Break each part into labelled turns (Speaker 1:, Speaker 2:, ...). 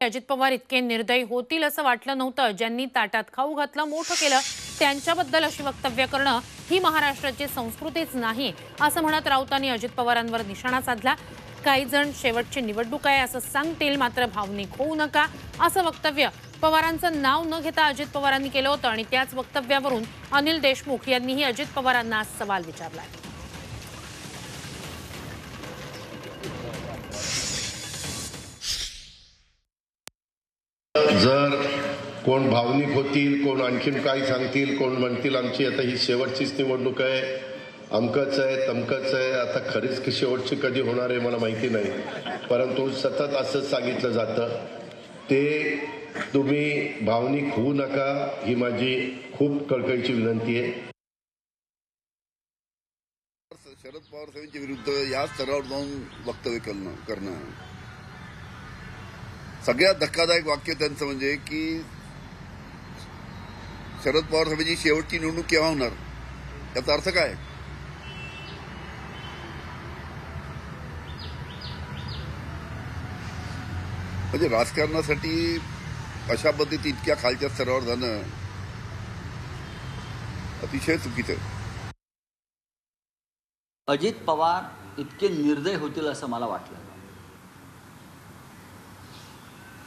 Speaker 1: अजित पवार इतके निर्दयी होतील असं वाटलं नव्हतं. ज्यांनी ताटात खाऊ घातलं मोठं केलं त्यांच्याबद्दल अशी वक्तव्य करणं ही महाराष्ट्राची संस्कृतीच नाही असं म्हणत राऊतांनी अजित पवारांवर निशाणा साधला. काही जण शेवटची निवडणूक आहे असं सांगतील मात्र भावनिक होऊ नका असं वक्तव्य पवारांचं नाव न घेता अजित पवारांनी केलं होतं आणि त्याच वक्तव्यावरून अनिल देशमुख यांनीही अजित पवारांना आज सवाल विचारलाय.
Speaker 2: जर कोण भावनिक होतील कोण आणखीन काही सांगतील कोण म्हणतील आमची आता ही शेवटचीच निवडणूक आहे. अमकच आहे तमकच आहे. आता खरीच की शेवटची कधी होणार आहे मला माहिती नाही. परंतु सतत असंच सांगितलं जातं. ते तुम्ही भावनिक होऊ नका ही माझी खूप कळकळीची विनंती आहे.
Speaker 3: शरद पवार साहेबांच्या विरुद्ध या स्तरावर जाऊन वक्तव्य करणं करणं. सगळ्यात धक्कादायक वाक्य त्यांचं म्हणजे की शरद पवार साहेबांची शेवटची निवडणूक केव्हा होणार? याचा अर्थ काय? म्हणजे राजकारणासाठी अशा पद्धती इतक्या खालच्या स्तरावर जाणं अतिशय चुकीचं
Speaker 4: अजित पवार इतके निर्दय होतील असं मला वाटलं.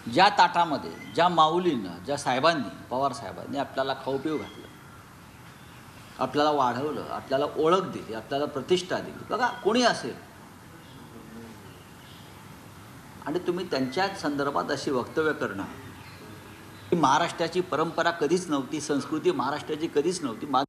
Speaker 4: ज्या ताटामध्ये ज्या माऊलीनं ज्या साहेबांनी पवार साहेबांनी आपल्याला खाऊ पिऊ घातलं आपल्याला वाढवलं आपल्याला ओळख दिली आपल्याला प्रतिष्ठा दिली बघा कोणी असेल? आणि तुम्ही त्यांच्याच संदर्भात अशी वक्तव्य करणं ही महाराष्ट्राची परंपरा कधीच नव्हती संस्कृती महाराष्ट्राची कधीच नव्हती मा